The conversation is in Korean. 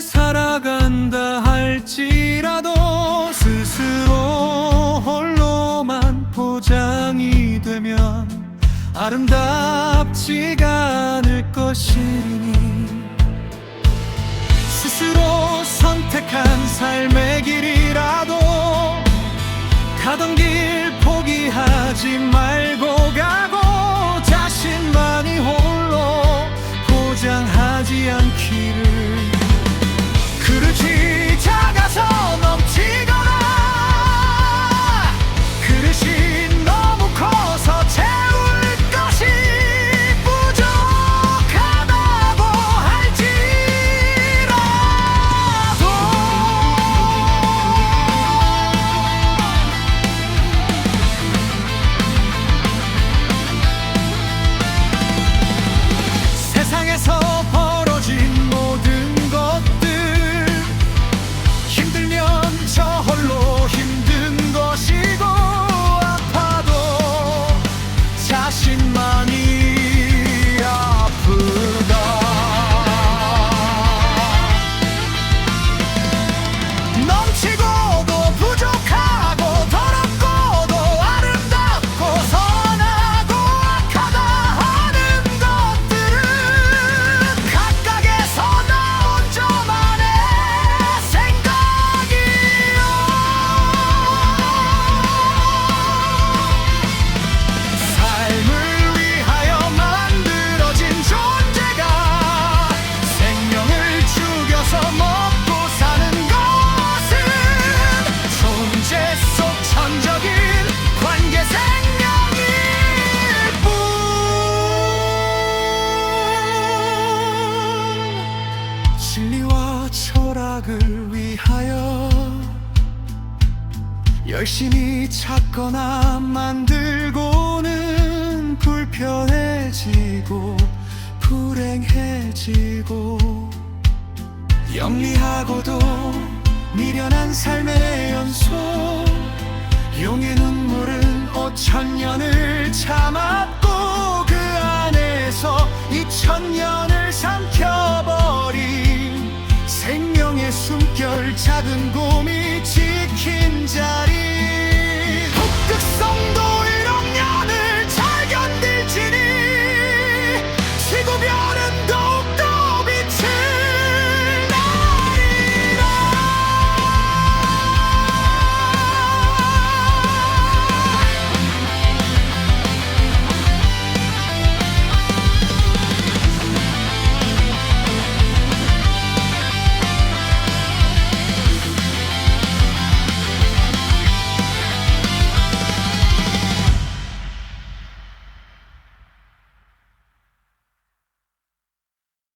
살아간다 할지라도 스스로 홀로만 포장이 되면 아름답지가 않을 것이니. 스스로 선택한 삶의 길이라도 가던 길 포기하지 말고 가고 자신만이 홀로 포장하지 않기를 you. 자신 철학을 위하여 열심히 찾거나 만들고는 불편해지고 불행해지고 영리하고도 미련한 삶의 연속 용의 눈물은 오천 년을 참았 작은 곰이 지킨 북극성도